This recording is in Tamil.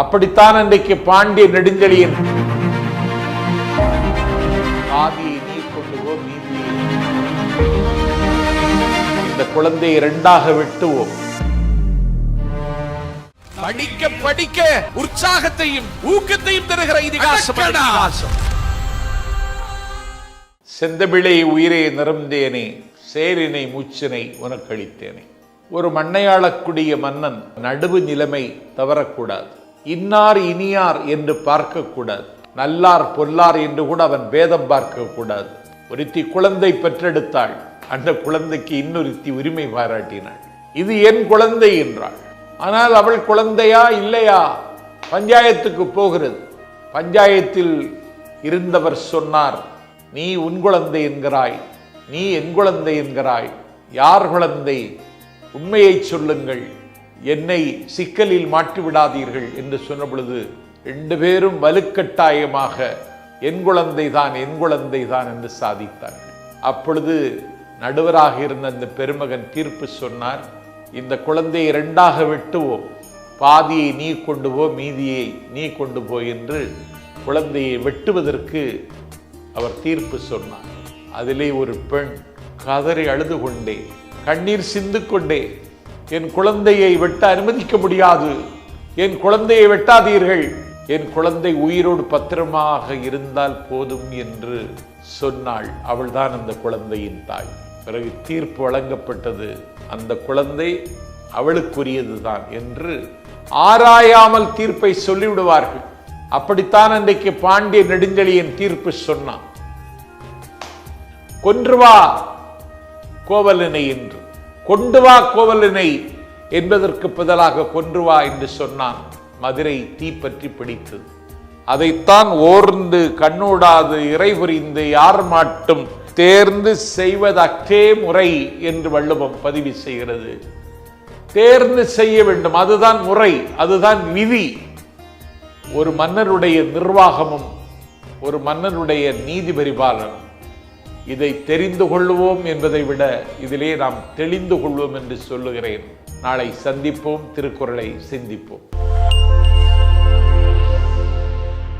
அப்படித்தான் அன்றைக்கு பாண்டிய நெடுஞ்செழியன். ஆதியை நீ கொண்டு போ மீதியை இந்த குழந்தையை இரண்டாக வெட்டுவோம். படிக்க படிக்க உற்சாகத்தையும் ஊக்கத்தையும் தருகிற இதிகாசம் செந்தமிழை உயிரே நிறந்தேனே சேரினை மூச்சினை உனக்களித்தேனே ஒரு மண்ணையாளக்கூடிய மன்னன் நடுவு நிலைமை தவறக்கூடாது. இன்னார் இனியார் என்று பார்க்கக்கூடாது. நல்லார் பொல்லார் என்று கூட அவன் பேதம் பார்க்கக்கூடாது. ஒருத்தி குழந்தை பெற்றெடுத்தாள். அந்த குழந்தைக்கு இன்னொருத்தி உரிமை பாராட்டினாள். இது என் குழந்தை என்றாள். ஆனால் அவள் குழந்தையா இல்லையா? பஞ்சாயத்துக்கு போகிறது. பஞ்சாயத்தில் இருந்தவர் சொன்னார் நீ உன் குழந்தை என்கிறாய். நீ என் குழந்தை என்கிறாய். யார் குழந்தை? உண்மையை சொல்லுங்கள். என்னை சிக்கலில் மாட்டி விடாதீர்கள் என்று சொன்ன பொழுது ரெண்டு பேரும் வலுக்கட்டாயமாக என் குழந்தை தான் என் குழந்தை தான் என்று சாதித்தார்கள். அப்பொழுது நடுவராக இருந்த அந்த பெருமகன் தீர்ப்பு சொன்னார் இந்த குழந்தையை இரண்டாக வெட்டுவோம். பாதியை நீ கொண்டு போ மீதியை நீ கொண்டு போ என்று குழந்தையை வெட்டுவதற்கு அவர் தீர்ப்பு சொன்னார். அதிலே ஒரு பெண் கதறி அழுது கொண்டே கண்ணீர் சிந்து கொண்டே என் குழந்தையை வெட்ட அனுமதிக்க முடியாது. என் குழந்தையை வெட்டாதீர்கள். என் குழந்தை உயிரோடு பத்திரமாக இருந்தால் போதும் என்று சொன்னாள். அவள்தான் அந்த குழந்தையின் தாய். பிறகு தீர்ப்பு வழங்கப்பட்டது. அந்த குழந்தை அவளுக்குரியதுதான் என்று ஆராயாமல் தீர்ப்பை சொல்லிவிடுவார்கள். அப்படித்தான் அன்றைக்கு பாண்டிய நெடுஞ்செழியன் தீர்ப்பு சொன்னான். கொன்று வா கோவலனை என்று. கொண்டு வா கோவலனை என்பதற்கு பதிலாக கொன்று வா என்று சொன்னான். மதுரை தீப்பற்றி பிடித்து. அதைத்தான் ஓர்ந்து கண்ணூடாது இறை புரிந்து யார் மாட்டும் தேர்ந்து செய்வதற்றே முறை என்று வள்ளுவம் பதிவு செய்கிறது. தேர்ந்து செய்ய வேண்டும். அதுதான் முறை. அதுதான் விதி. ஒரு மன்னருடைய நிர்வாகமும் ஒரு மன்னனுடைய நீதி பரிபாலனம் இதை தெரிந்து கொள்வோம் என்பதை விட இதிலே நாம் தெளிந்து கொள்வோம் என்று சொல்லுகிறேன். நாளை சந்திப்போம் திருக்குறளை சிந்திப்போம்.